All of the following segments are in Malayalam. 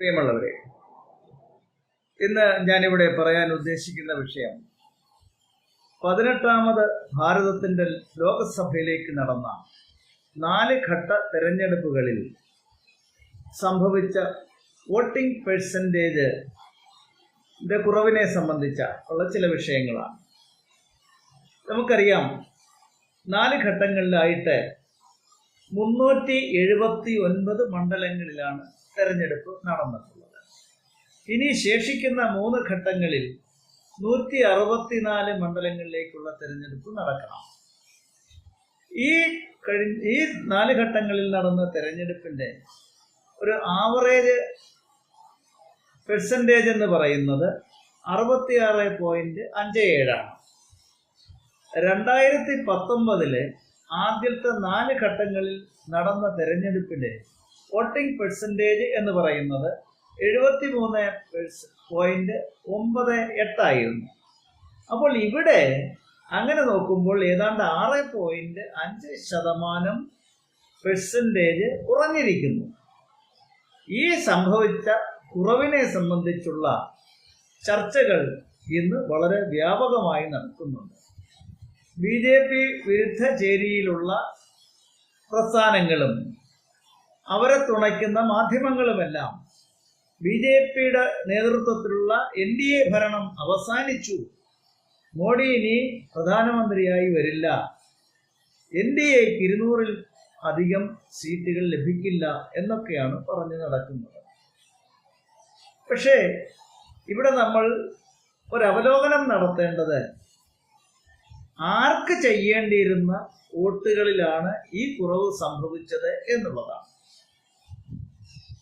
പ്രിയമുള്ളവരെ ഇന്ന് ഞാനിവിടെ പറയാൻ ഉദ്ദേശിക്കുന്ന വിഷയം പതിനെട്ടാമത് ഭാരതത്തിന്റെ ലോകസഭയിലേക്ക് നടന്ന നാല് ഘട്ട തെരഞ്ഞെടുപ്പുകളിൽ സംഭവിച്ച വോട്ടിംഗ് പെർസെന്റേജ് കുറവിനെ സംബന്ധിച്ച ഉള്ള ചില വിഷയങ്ങളാണ്. നമുക്കറിയാം നാല് ഘട്ടങ്ങളിലായിട്ട് മുന്നൂറ്റി എഴുപത്തി ഒൻപത് മണ്ഡലങ്ങളിലാണ് തെരഞ്ഞെടുപ്പ് നടന്നിട്ടുള്ളത്. ഇനി ശേഷിക്കുന്ന മൂന്ന് ഘട്ടങ്ങളിൽ നൂറ്റി അറുപത്തിനാല് മണ്ഡലങ്ങളിലേക്കുള്ള തെരഞ്ഞെടുപ്പ് നടക്കണം. ഈ കഴിഞ്ഞ ഈ നാല് ഘട്ടങ്ങളിൽ നടന്ന തെരഞ്ഞെടുപ്പിന്റെ ഒരു ആവറേജ് പെർസെന്റേജ് എന്ന് പറയുന്നത് അറുപത്തിയാറ് പോയിന്റ് അഞ്ച് ഏഴാണ് രണ്ടായിരത്തി പത്തൊമ്പതിലെ ആദ്യത്തെ നാല് ഘട്ടങ്ങളിൽ നടന്ന തെരഞ്ഞെടുപ്പിലെ വോട്ടിംഗ് പെർസെന്റേജ് എന്ന് പറയുന്നത് എഴുപത്തി മൂന്ന് പോയിന്റ് ഒമ്പത് എട്ടായിരുന്നു. അപ്പോൾ ഇവിടെ അങ്ങനെ നോക്കുമ്പോൾ ഏതാണ്ട് ആറ് പോയിന്റ് അഞ്ച് ശതമാനം പെർസെന്റേജ് കുറഞ്ഞിരിക്കുന്നു. ഈ സംഭവിച്ച കുറവിനെ സംബന്ധിച്ചുള്ള ചർച്ചകൾ ഇന്ന് വളരെ വ്യാപകമായി നടക്കുന്നുണ്ട്. ബി ജെ പി വിരുദ്ധ ചേരിയിലുള്ള പ്രസ്ഥാനങ്ങളും അവരെ തുണയ്ക്കുന്ന മാധ്യമങ്ങളുമെല്ലാം ബി ജെ പിയുടെ നേതൃത്വത്തിലുള്ള എൻ ഡി എ ഭരണം അവസാനിച്ചു. മോഡി ഇനി പ്രധാനമന്ത്രിയായി വരില്ല. എൻ ഡി എക്ക് ഇരുന്നൂറിൽ അധികം സീറ്റുകൾ ലഭിക്കില്ല എന്നൊക്കെയാണ് പറഞ്ഞു നടക്കുന്നത്. പക്ഷേ ഇവിടെ നമ്മൾ ഒരു നടത്തേണ്ടത് ആർക്ക് ചെയ്യേണ്ടിയിരുന്ന വോട്ടുകളിലാണ് ഈ കുറവ് സംഭവിച്ചത് എന്നുള്ളതാണ്.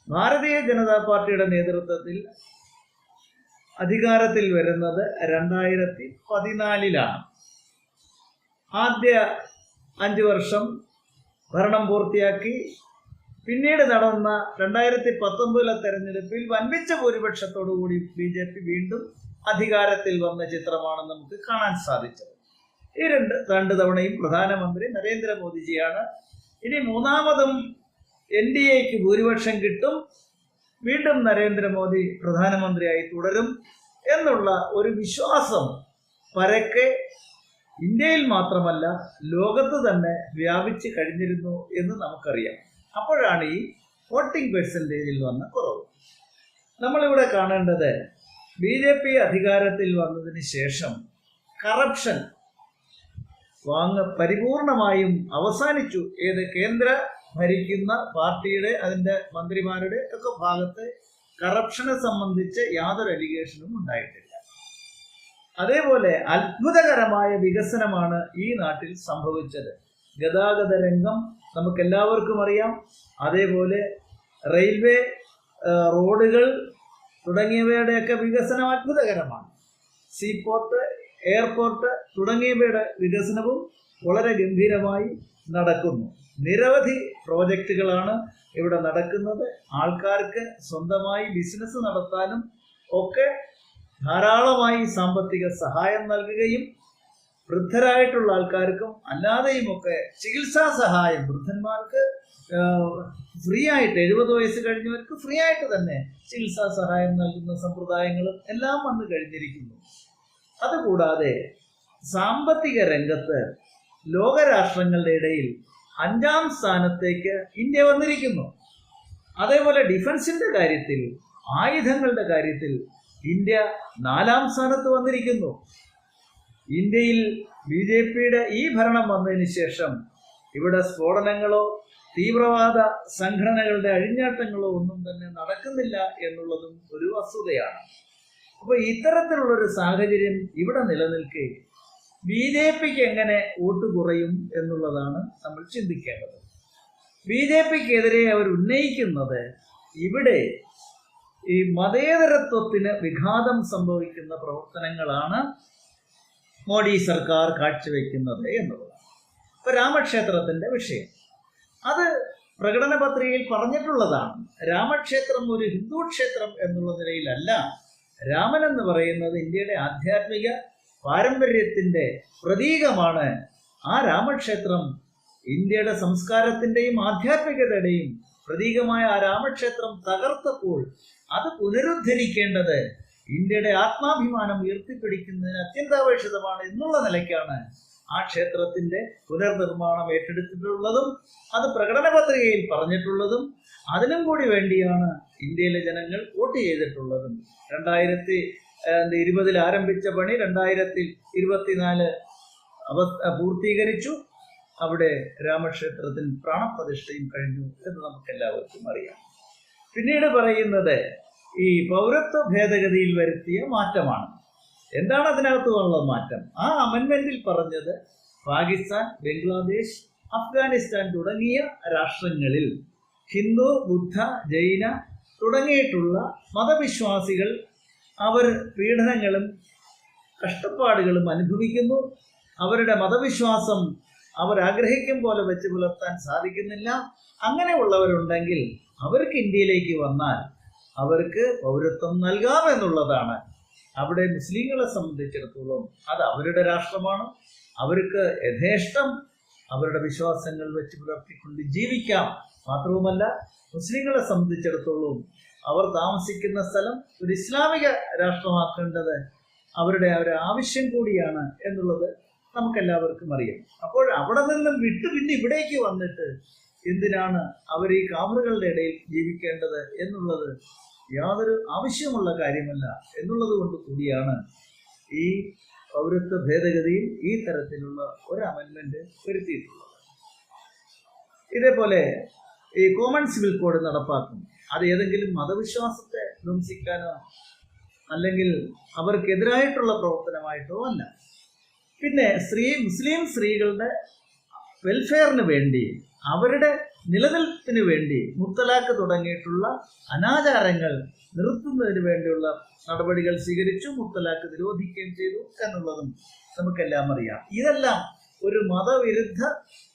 ഭാരതീയ ജനതാ പാർട്ടിയുടെ നേതൃത്വത്തിൽ അധികാരത്തിൽ വരുന്നത് രണ്ടായിരത്തി പതിനാലിലാണ്. ആദ്യ അഞ്ച് വർഷം ഭരണം പൂർത്തിയാക്കി പിന്നീട് നടന്ന രണ്ടായിരത്തി പത്തൊമ്പതിലെ തെരഞ്ഞെടുപ്പിൽ വൻപിച്ച ഭൂരിപക്ഷത്തോടു കൂടി ബി ജെ പി വീണ്ടും അധികാരത്തിൽ വന്ന ചിത്രമാണ് നമുക്ക് കാണാൻ സാധിച്ചത്. ഈ രണ്ട് രണ്ട് തവണയും പ്രധാനമന്ത്രി നരേന്ദ്രമോദിജിയാണ്. ഇനി മൂന്നാമതും എൻ ഡി എക്ക് ഭൂരിപക്ഷം കിട്ടും. വീണ്ടും നരേന്ദ്രമോദി പ്രധാനമന്ത്രിയായി തുടരും എന്നുള്ള ഒരു വിശ്വാസം പരക്കെ ഇന്ത്യയിൽ മാത്രമല്ല ലോകത്ത് തന്നെ വ്യാപിച്ചു കഴിഞ്ഞിരുന്നു എന്ന് നമുക്കറിയാം. അപ്പോഴാണ് ഈ വോട്ടിംഗ് പെർസെന്റേജിൽ വന്ന കുറവ്. നമ്മളിവിടെ കാണേണ്ടത് ബി ജെ പി അധികാരത്തിൽ വന്നതിന് ശേഷം കറപ്ഷൻ വാങ്ങ പരിപൂർണമായും അവസാനിച്ചു. ഏത് കേന്ദ്ര ഭരിക്കുന്ന പാർട്ടിയുടെ അതിന്റെ മന്ത്രിമാരുടെ ഒക്കെ ഭാഗത്ത് കറപ്ഷനെ സംബന്ധിച്ച് യാതൊരു അലിഗേഷനും ഉണ്ടായിട്ടില്ല. അതേപോലെ അത്ഭുതകരമായ വികസനമാണ് ഈ നാട്ടിൽ സംഭവിച്ചത്. ഗതാഗത രംഗം നമുക്കെല്ലാവർക്കും അറിയാം. അതേപോലെ റെയിൽവേ റോഡുകൾ തുടങ്ങിയവയുടെയൊക്കെ വികസനം അത്ഭുതകരമാണ്. സീപോർട്ട് എയർപോർട്ട് തുടങ്ങിയവയുടെ വികസനവും വളരെ ഗംഭീരമായി നടക്കുന്നു. നിരവധി പ്രോജക്റ്റുകളാണ് ഇവിടെ നടക്കുന്നത്. ആൾക്കാർക്ക് സ്വന്തമായി ബിസിനസ് നടത്താനും ഒക്കെ ധാരാളമായി സാമ്പത്തിക സഹായം നൽകുകയും വൃദ്ധരായിട്ടുള്ള ആൾക്കാർക്കും അല്ലാതെയും ഒക്കെ ചികിത്സാ സഹായം വൃദ്ധന്മാർക്ക് ഫ്രീ ആയിട്ട് എഴുപത് വയസ്സ് കഴിഞ്ഞവർക്ക് ഫ്രീ ആയിട്ട് തന്നെ ചികിത്സാ സഹായം നൽകുന്ന സമ്പ്രദായങ്ങളും എല്ലാം വന്നു കഴിഞ്ഞിരിക്കുന്നു. അതുകൂടാതെ സാമ്പത്തിക രംഗത്ത് ലോകരാഷ്ട്രങ്ങളുടെ ഇടയിൽ അഞ്ചാം സ്ഥാനത്തേക്ക് ഇന്ത്യ വന്നിരിക്കുന്നു. അതേപോലെ ഡിഫൻസിന്റെ കാര്യത്തിൽ ആയുധങ്ങളുടെ കാര്യത്തിൽ ഇന്ത്യ നാലാം സ്ഥാനത്ത് വന്നിരിക്കുന്നു. ഇന്ത്യയിൽ ബി ജെ പിയുടെ ഈ ഭരണം വന്നതിന് ശേഷം ഇവിടെ സ്ഫോടനങ്ങളോ തീവ്രവാദ സംഘടനകളുടെ അഴിഞ്ഞാട്ടങ്ങളോ ഒന്നും തന്നെ നടക്കുന്നില്ല എന്നുള്ളതും ഒരു വസ്തുതയാണ്. അപ്പോൾ ഇത്തരത്തിലുള്ളൊരു സാഹചര്യം ഇവിടെ നിലനിൽക്കെ ബി ജെ പിക്ക് എങ്ങനെ വോട്ട് കുറയും എന്നുള്ളതാണ് നമ്മൾ ചിന്തിക്കേണ്ടത്. ബി ജെ പിക്കെതിരെ അവർ ഉന്നയിക്കുന്നത് ഇവിടെ ഈ മതേതരത്വത്തിന് വിഘാതം സംഭവിക്കുന്ന പ്രവർത്തനങ്ങളാണ് മോഡി സർക്കാർ കാഴ്ചവെക്കുന്നത് എന്നുള്ളതാണ് ഇപ്പൊ രാമക്ഷേത്രത്തിന്റെ വിഷയം. അത് പ്രകടന പത്രികയിൽ പറഞ്ഞിട്ടുള്ളതാണ്. രാമക്ഷേത്രം ഒരു ഹിന്ദു ക്ഷേത്രം എന്നുള്ള നിലയിലല്ല. രാമൻ എന്ന് പറയുന്നത് ഇന്ത്യയുടെ ആധ്യാത്മിക പാരമ്പര്യത്തിന്റെ പ്രതീകമാണ്. ആ രാമക്ഷേത്രം ഇന്ത്യയുടെ സംസ്കാരത്തിന്റെയും ആധ്യാത്മികതയുടെയും പ്രതീകമായ ആ രാമക്ഷേത്രം തകർത്തപ്പോൾ അത് പുനരുദ്ധരിക്കേണ്ടത് ഇന്ത്യയുടെ ആത്മാഭിമാനം ഉയർത്തിപ്പിടിക്കുന്നതിന് അത്യന്താപേക്ഷിതമാണ് എന്നുള്ള നിലയ്ക്കാണ് ആ ക്ഷേത്രത്തിന്റെ പുനർനിർമ്മാണം ഏറ്റെടുത്തിട്ടുള്ളതും അത് പ്രകടന പത്രികയിൽ പറഞ്ഞിട്ടുള്ളതും. അതിനും കൂടി വേണ്ടിയാണ് ഇന്ത്യയിലെ ജനങ്ങൾ വോട്ട് ചെയ്തിട്ടുള്ളതും രണ്ടായിരത്തി ഇരുപതിൽ ആരംഭിച്ച പണി രണ്ടായിരത്തി ഇരുപത്തിനാല് അവ പൂർത്തീകരിച്ചു. അവിടെ രാമക്ഷേത്രത്തിന് പ്രാണപ്രതിഷ്ഠയും കഴിഞ്ഞു എന്ന് നമുക്ക് എല്ലാവർക്കും അറിയാം. പിന്നീട് പറയുന്നത് ഈ പൗരത്വ ഭേദഗതിയിൽ വരുത്തിയ മാറ്റമാണ്. എന്താണ് അതിനകത്തുള്ള മാറ്റം? ആ അമെൻമെന്റിൽ പറഞ്ഞത് പാകിസ്ഥാൻ ബംഗ്ലാദേശ് അഫ്ഗാനിസ്ഥാൻ തുടങ്ങിയ രാഷ്ട്രങ്ങളിൽ ഹിന്ദു ബുദ്ധ ജൈന തുടങ്ങിയിട്ടുള്ള മതവിശ്വാസികൾ അവർ പീഡനങ്ങളും കഷ്ടപ്പാടുകളും അനുഭവിക്കുന്നു. അവരുടെ മതവിശ്വാസം അവരാഗ്രഹിക്കും പോലെ വെച്ച് പുലർത്താൻ സാധിക്കുന്നില്ല. അങ്ങനെയുള്ളവരുണ്ടെങ്കിൽ അവർക്ക് ഇന്ത്യയിലേക്ക് വന്നാൽ അവർക്ക് പൗരത്വം നൽകാമെന്നുള്ളതാണ് അവിടെ മുസ്ലിങ്ങളെ സംബന്ധിച്ചിടത്തോളം അത് അവരുടെ രാഷ്ട്രമാണ്. അവർക്ക് യഥേഷ്ടം അവരുടെ വിശ്വാസങ്ങൾ വെച്ച് പുലർത്തിക്കൊണ്ട് ജീവിക്കാം. മാത്രവുമല്ല മുസ്ലിങ്ങളെ സംബന്ധിച്ചിടത്തോളം അവർ താമസിക്കുന്ന സ്ഥലം ഒരു ഇസ്ലാമിക രാഷ്ട്രമാക്കേണ്ടത് അവരുടെ ഒരു ആവശ്യം കൂടിയാണ് എന്നുള്ളത് നമുക്കെല്ലാവർക്കും അറിയാം. അപ്പോൾ അവിടെ നിന്നും വിട്ടു പിന്നെ ഇവിടേക്ക് വന്നിട്ട് എന്തിനാണ് അവർ ഈ കാമറുകളുടെ ഇടയിൽ ജീവിക്കേണ്ടത് എന്നുള്ളത് യാതൊരു ആവശ്യമുള്ള കാര്യമല്ല എന്നുള്ളത് കൊണ്ട് കൂടിയാണ് ഈ പൗരത്വ ഭേദഗതിയിൽ ഈ തരത്തിലുള്ള ഒരു അമെൻമെന്റ് വരുത്തിയിട്ടുള്ളത്. ഇതേപോലെ ഈ കോമൺ സിവിൽ കോഡ് നടപ്പാക്കും അത് ഏതെങ്കിലും മതവിശ്വാസത്തെ ധ്വംസിക്കാനോ അല്ലെങ്കിൽ അവർക്കെതിരായിട്ടുള്ള പ്രവർത്തനമായിട്ടോ അല്ല. പിന്നെ സ്ത്രീ മുസ്ലിം സ്ത്രീകളുടെ വെൽഫെയറിന് വേണ്ടി അവരുടെ നിലനിൽപ്പിന് വേണ്ടി മുത്തലാക്ക് തുടങ്ങിയിട്ടുള്ള അനാചാരങ്ങൾ നിർത്തുന്നതിന് വേണ്ടിയുള്ള നടപടികൾ സ്വീകരിച്ചു മുത്തലാക്ക് നിരോധിക്കുകയും ചെയ്തു എന്നുള്ളതും നമുക്കെല്ലാം അറിയാം. ഇതെല്ലാം ഒരു മതവിരുദ്ധ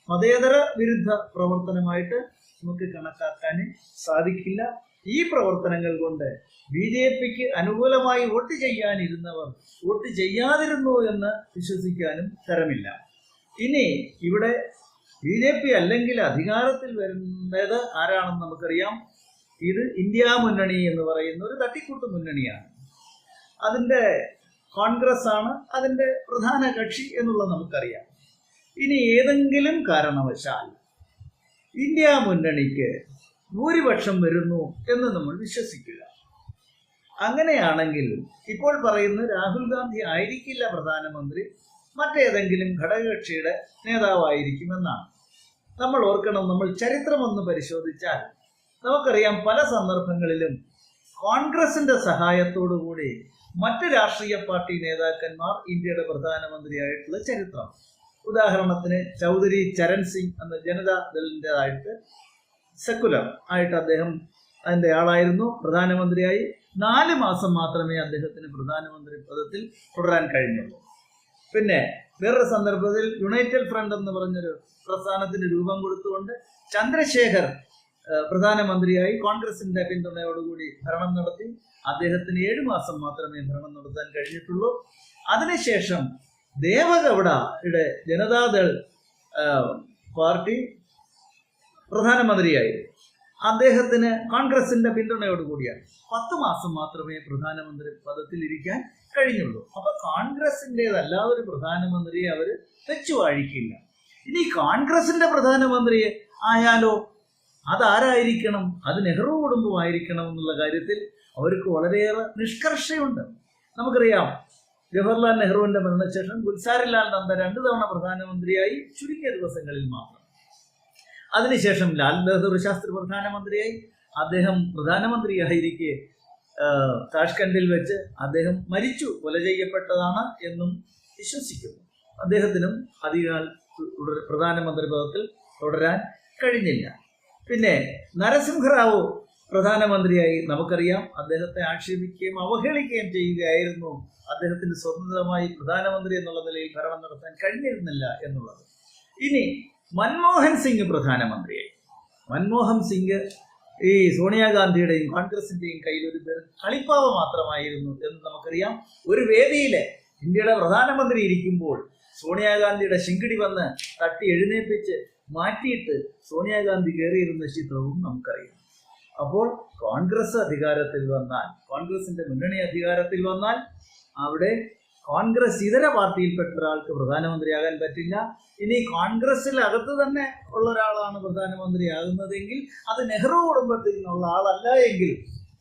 മതേതര വിരുദ്ധ പ്രവർത്തനമായിട്ട് നമുക്ക് കണക്കാക്കാൻ സാധിക്കില്ല. ഈ പ്രവർത്തനങ്ങൾ കൊണ്ട് ബി ജെ പിക്ക് അനുകൂലമായി വോട്ട് ചെയ്യാനിരുന്നവർ വോട്ട് ചെയ്യാതിരുന്നു എന്ന് വിശ്വസിക്കാനും തരമില്ല. ഇനി ഇവിടെ ബി ജെ പി അല്ലെങ്കിൽ അധികാരത്തിൽ വരുന്നത് ആരാണെന്ന് നമുക്കറിയാം. ഇത് ഇന്ത്യ മുന്നണി എന്ന് പറയുന്ന ഒരു തട്ടിക്കൂട്ട് മുന്നണിയാണ്. അതിന്റെ കോൺഗ്രസ് ആണ് അതിന്റെ പ്രധാന കക്ഷി എന്നുള്ളത് നമുക്കറിയാം. ഇനി ഏതെങ്കിലും കാരണവശാൽ ഇന്ത്യ മുന്നണിക്ക് ഭൂരിപക്ഷം വരുന്നു എന്ന് നമ്മൾ വിശ്വസിക്കുക. അങ്ങനെയാണെങ്കിൽ ഇപ്പോൾ പറയുന്ന രാഹുൽ ഗാന്ധി ആയിരിക്കില്ല പ്രധാനമന്ത്രി മറ്റേതെങ്കിലും ഘടകകക്ഷിയുടെ നേതാവായിരിക്കുമെന്നാണ്. നമ്മൾ ഓർക്കണം നമ്മൾ ചരിത്രമൊന്ന് പരിശോധിച്ചാൽ നമുക്കറിയാം പല സന്ദർഭങ്ങളിലും കോൺഗ്രസിന്റെ കൂടി മറ്റ് രാഷ്ട്രീയ പാർട്ടി നേതാക്കന്മാർ ഇന്ത്യയുടെ പ്രധാനമന്ത്രിയായിട്ടുള്ള ചരിത്രം. ഉദാഹരണത്തിന് ചൗധരി ചരൺ സിംഗ് എന്ന ജനതാദളിന്റെതായിട്ട് സെക്കുലർ ആയിട്ട് അദ്ദേഹം അതിന്റെ ആളായിരുന്നു. പ്രധാനമന്ത്രിയായി നാല് മാസം മാത്രമേ അദ്ദേഹത്തിന് പ്രധാനമന്ത്രി പദത്തിൽ തുടരാൻ കഴിഞ്ഞുള്ളൂ. പിന്നെ വേറൊരു സന്ദർഭത്തിൽ യുണൈറ്റഡ് ഫ്രണ്ട് എന്ന് പറഞ്ഞൊരു പ്രസ്ഥാനത്തിന് രൂപം കൊടുത്തുകൊണ്ട് ചന്ദ്രശേഖർ പ്രധാനമന്ത്രിയായി കോൺഗ്രസിന്റെ പിന്തുണയോടുകൂടി ഭരണം നടത്തി. അദ്ദേഹത്തിന് ഏഴു മാസം മാത്രമേ ഭരണം നടത്താൻ കഴിഞ്ഞിട്ടുള്ളൂ. അതിനുശേഷം ദേവഗൌഡയുടെ ജനതാദൾ പാർട്ടി പ്രധാനമന്ത്രിയായിരുന്നു. അദ്ദേഹത്തിന് കോൺഗ്രസിന്റെ പിന്തുണയോടുകൂടിയാണ് പത്ത് മാസം മാത്രമേ പ്രധാനമന്ത്രി പദത്തിൽ ഇരിക്കാൻ കഴിഞ്ഞുള്ളൂ. അപ്പൊ കോൺഗ്രസിന്റെതല്ലാതെ ഒരു പ്രധാനമന്ത്രിയെ അവർ വെച്ചു വാഴിക്കില്ല ഇനി കോൺഗ്രസിന്റെ പ്രധാനമന്ത്രി ആയാലോ? അതാരായിരിക്കണം? അത് നെഹ്റു കുടുംബമായിരിക്കണം എന്നുള്ള കാര്യത്തിൽ അവർക്ക് വളരെയേറെ നിഷ്കർഷയുണ്ട്. നമുക്കറിയാം ജവഹർലാൽ നെഹ്റുവിന്റെ മരണശേഷം ഗുൽസാരിലാൽ നന്ദ രണ്ടു തവണ പ്രധാനമന്ത്രിയായി ചുരുങ്ങിയ ദിവസങ്ങളിൽ മാത്രം. അതിനുശേഷം ലാൽ ബഹദൂർ ശാസ്ത്രി പ്രധാനമന്ത്രിയായി. അദ്ദേഹം പ്രധാനമന്ത്രിയായിരിക്കെ താഷ്കണ്ടിൽ വെച്ച് അദ്ദേഹം മരിച്ചു കൊല ചെയ്യപ്പെട്ടതാണ് എന്നും വിശ്വസിക്കുന്നു. അദ്ദേഹത്തിനും അധികാൽ പ്രധാനമന്ത്രി പദത്തിൽ തുടരാൻ കഴിഞ്ഞില്ല. പിന്നെ നരസിംഹറാവു പ്രധാനമന്ത്രിയായി നമുക്കറിയാം. അദ്ദേഹത്തെ ആക്ഷേപിക്കുകയും അവഹേളിക്കുകയും ചെയ്യുകയായിരുന്നു അദ്ദേഹത്തിന് സ്വതന്ത്രമായി പ്രധാനമന്ത്രി എന്നുള്ള നിലയിൽ ഭരണം നടത്താൻ കഴിഞ്ഞിരുന്നില്ല എന്നുള്ളത്. ഇനി മൻമോഹൻ സിംഗ് പ്രധാനമന്ത്രിയായി. മൻമോഹൻ സിംഗ് ഈ സോണിയാഗാന്ധിയുടെയും കോൺഗ്രസിന്റെയും കയ്യിൽ ഒരു കളിപ്പാവ മാത്രമായിരുന്നു എന്ന് നമുക്കറിയാം. ഒരു വേദിയിൽ ഇന്ത്യയുടെ പ്രധാനമന്ത്രി ഇരിക്കുമ്പോൾ സോണിയാഗാന്ധിയുടെ ശിങ്കിടി വന്ന് തട്ടി എഴുന്നേൽപ്പിച്ച് മാറ്റിയിട്ട് സോണിയാഗാന്ധി കയറിയിരുന്ന ചിത്രവും നമുക്കറിയാം. അപ്പോൾ കോൺഗ്രസ് അധികാരത്തിൽ വന്നാൽ കോൺഗ്രസിന്റെ മുന്നണി അധികാരത്തിൽ വന്നാൽ അവിടെ കോൺഗ്രസ് ഇതര പാർട്ടിയിൽപ്പെട്ട ഒരാൾക്ക് പ്രധാനമന്ത്രിയാകാൻ പറ്റില്ല. ഇനി കോൺഗ്രസിൽ അകത്ത് തന്നെ ഉള്ള ഒരാളാണ് പ്രധാനമന്ത്രിയാകുന്നതെങ്കിൽ അത് നെഹ്റു കുടുംബത്തിൽ നിന്നുള്ള ആളല്ല എങ്കിൽ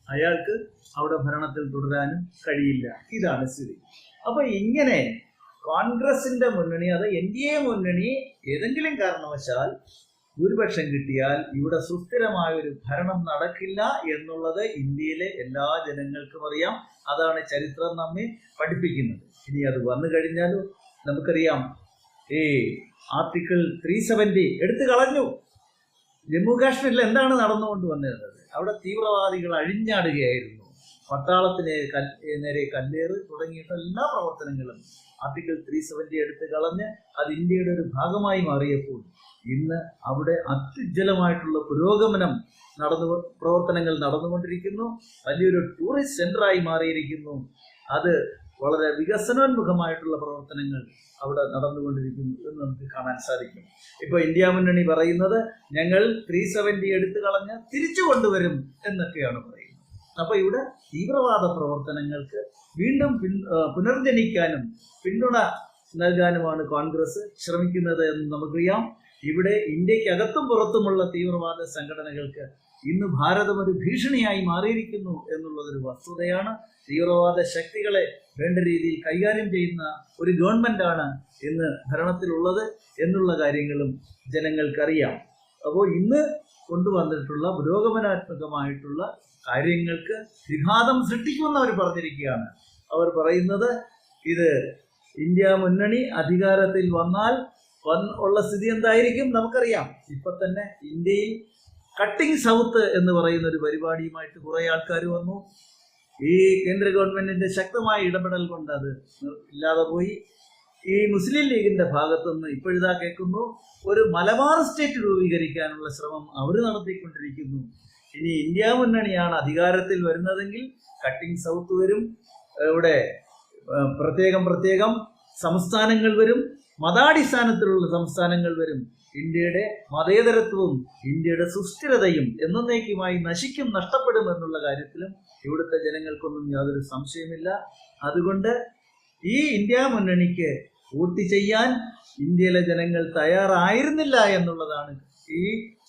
അയാൾക്ക് അവിടെ ഭരണത്തിൽ തുടരാനും കഴിയില്ല. ഇതാണ് സ്ഥിതി. അപ്പൊ ഇങ്ങനെ കോൺഗ്രസിന്റെ മുന്നണി അത് എൻ ഡി എ മുന്നണി ഏതെങ്കിലും കാരണവശാൽ ഭൂരിപക്ഷം കിട്ടിയാൽ ഇവിടെ സുസ്ഥിരമായ ഒരു ഭരണം നടക്കില്ല എന്നുള്ളത് ഇന്ത്യയിലെ എല്ലാ ജനങ്ങൾക്കും അറിയാം. അതാണ് ചരിത്രം നമ്മെ പഠിപ്പിക്കുന്നത്. ഇനി അത് വന്നു കഴിഞ്ഞാലും നമുക്കറിയാം. ഈ ആർട്ടിക്കിൾ ത്രീ സെവന്റി എടുത്തു കളഞ്ഞു. ജമ്മു കാശ്മീരിൽ എന്താണ് നടന്നുകൊണ്ട് വന്നിരുന്നത്? അവിടെ തീവ്രവാദികൾ അഴിഞ്ഞാടുകയായിരുന്നു. പട്ടാളത്തിന് നേരെ കല്ലേറ് തുടങ്ങിയിട്ട് എല്ലാ പ്രവർത്തനങ്ങളും ആർട്ടിക്കിൾ ത്രീ സെവന്റി എടുത്ത് കളഞ്ഞ് അത് ഇന്ത്യയുടെ ഒരു ഭാഗമായി മാറിയപ്പോൾ ഇന്ന് അവിടെ അത്യുജ്വലമായിട്ടുള്ള പുരോഗമനം നടന്നു പ്രവർത്തനങ്ങൾ നടന്നുകൊണ്ടിരിക്കുന്നു. വലിയൊരു ടൂറിസ്റ്റ് സെന്ററായി മാറിയിരിക്കുന്നു. അത് വളരെ വികസനോന്മുഖമായിട്ടുള്ള പ്രവർത്തനങ്ങൾ അവിടെ നടന്നുകൊണ്ടിരിക്കുന്നു എന്ന് നമുക്ക് കാണാൻ സാധിക്കും. ഇപ്പോൾ ഇന്ത്യ മുന്നണി പറയുന്നത് ഞങ്ങൾ ത്രീ സെവന്റി എടുത്തു കളഞ്ഞ് തിരിച്ചു കൊണ്ടുവരും എന്നൊക്കെയാണ് പറയുന്നത്. അപ്പോൾ ഇവിടെ തീവ്രവാദ പ്രവർത്തനങ്ങൾക്ക് വീണ്ടും പിൻ പുനർജനിക്കാനും പിന്തുണ നൽകാനുമാണ് കോൺഗ്രസ് ശ്രമിക്കുന്നത് എന്ന് നമുക്കറിയാം. ഇവിടെ ഇന്ത്യക്കകത്തും പുറത്തുമുള്ള തീവ്രവാദ സംഘടനകൾക്ക് ഇന്ന് ഭാരതം ഒരു ഭീഷണിയായി മാറിയിരിക്കുന്നു എന്നുള്ളതൊരു വസ്തുതയാണ്. തീവ്രവാദ ശക്തികളെ വേണ്ട രീതിയിൽ കൈകാര്യം ചെയ്യുന്ന ഒരു ഗവൺമെന്റാണ് ഇന്ന് ഭരണത്തിലുള്ളത് എന്നുള്ള കാര്യങ്ങളും ജനങ്ങൾക്കറിയാം. അപ്പോൾ ഇന്ന് കൊണ്ടുവന്നിട്ടുള്ള പുരോഗമനാത്മകമായിട്ടുള്ള കാര്യങ്ങൾക്ക് വിഘാതം സൃഷ്ടിക്കുമെന്ന് പറഞ്ഞിരിക്കുകയാണ്. അവർ പറയുന്നത് ഇത് ഇന്ത്യ മുന്നണി അധികാരത്തിൽ വന്നാൽ വന്ന് ഉള്ള സ്ഥിതി എന്തായിരിക്കും നമുക്കറിയാം. ഇപ്പൊ തന്നെ ഇന്ത്യയിൽ കട്ടിംഗ് സൗത്ത് എന്ന് പറയുന്ന ഒരു പരിപാടിയുമായിട്ട് കുറെ ആൾക്കാർ വന്നു. ഈ കേന്ദ്ര ഗവൺമെന്റിന്റെ ശക്തമായ ഇടപെടൽ കൊണ്ട് അത് ഇല്ലാതെ പോയി. ഈ മുസ്ലിം ലീഗിന്റെ ഭാഗത്തുനിന്ന് ഇപ്പോഴിതാ കേൾക്കുന്നു ഒരു മലബാർ സ്റ്റേറ്റ് രൂപീകരിക്കാനുള്ള ശ്രമം അവർ നടത്തിക്കൊണ്ടിരിക്കുന്നു. ഇനി ഇന്ത്യ മുന്നണിയാണ് അധികാരത്തിൽ വരുന്നതെങ്കിൽ കട്ടിംഗ് സൗത്ത് വരും. ഇവിടെ പ്രത്യേകം പ്രത്യേകം സംസ്ഥാനങ്ങൾ വരും. മതാടിസ്ഥാനത്തിലുള്ള സംസ്ഥാനങ്ങൾ വരും. ഇന്ത്യയുടെ മതേതരത്വവും ഇന്ത്യയുടെ സുസ്ഥിരതയും എന്നേക്കുമായി നശിക്കും നഷ്ടപ്പെടും എന്നുള്ള കാര്യത്തിലും ഇവിടുത്തെ ജനങ്ങൾക്കൊന്നും യാതൊരു സംശയമില്ല അതുകൊണ്ട് ഈ ഇന്ത്യ മുന്നണിക്ക് വോട്ട് ചെയ്യാൻ ഇന്ത്യയിലെ ജനങ്ങൾ തയ്യാറായിരുന്നില്ല എന്നുള്ളതാണ് ഈ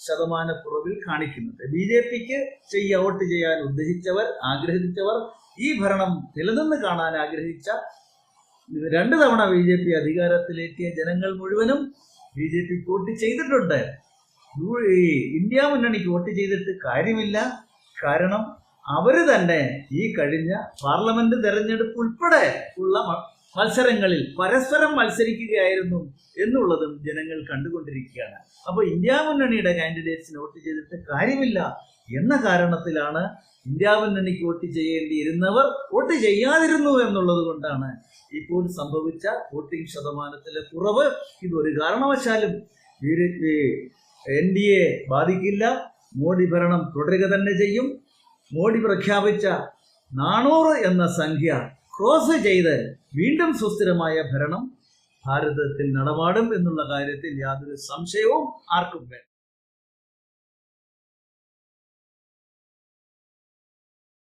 ശതമാനക്കുറവിൽ കാണിക്കുന്നത്. ബി ജെ പിക്ക് ചെയ്യ വോട്ട് ചെയ്യാൻ ഉദ്ദേശിച്ചവർ ആഗ്രഹിച്ചവർ ഈ ഭരണം നിലനിന്ന് കാണാൻ ആഗ്രഹിച്ച രണ്ട് തവണ ബി ജെ പി അധികാരത്തിലെത്തിയ ജനങ്ങൾ മുഴുവനും ബി ജെ പി വോട്ട് ചെയ്തിട്ടുണ്ട്. ഇന്ത്യ മുന്നണിക്ക് വോട്ട് ചെയ്തിട്ട് കാര്യമില്ല. കാരണം അവർ തന്നെ ഈ കഴിഞ്ഞ പാർലമെന്റ് തെരഞ്ഞെടുപ്പ് ഉൾപ്പെടെ ഉള്ള മത്സരങ്ങളിൽ പരസ്പരം മത്സരിക്കുകയായിരുന്നു എന്നുള്ളതും ജനങ്ങൾ കണ്ടുകൊണ്ടിരിക്കുകയാണ്. അപ്പോൾ ഇന്ത്യ മുന്നണിയുടെ കാൻഡിഡേറ്റ്സിന് വോട്ട് ചെയ്തിട്ട് കാര്യമില്ല. എന്ന കാരണത്തിലാണ് ഇന്ത്യാവിൽ മുന്നണിക്ക് വോട്ട് ചെയ്യേണ്ടിയിരുന്നവർ വോട്ട് ചെയ്യാതിരുന്നു എന്നുള്ളത് കൊണ്ടാണ് ഇപ്പോൾ സംഭവിച്ച വോട്ടിംഗ് ശതമാനത്തിലെ കുറവ്. ഇതൊരു കാരണവശാലും എൻ ഡി എ ബാധിക്കില്ല. മോഡി ഭരണം തുടരുക തന്നെ ചെയ്യും. മോഡി പ്രഖ്യാപിച്ച നാനൂറ് എന്ന സംഖ്യ ക്രോസ് ചെയ്ത് വീണ്ടും സുസ്ഥിരമായ ഭരണം ഭാരതത്തിൽ നടപാടും എന്നുള്ള കാര്യത്തിൽ യാതൊരു സംശയവും ആർക്കും വേണ്ട.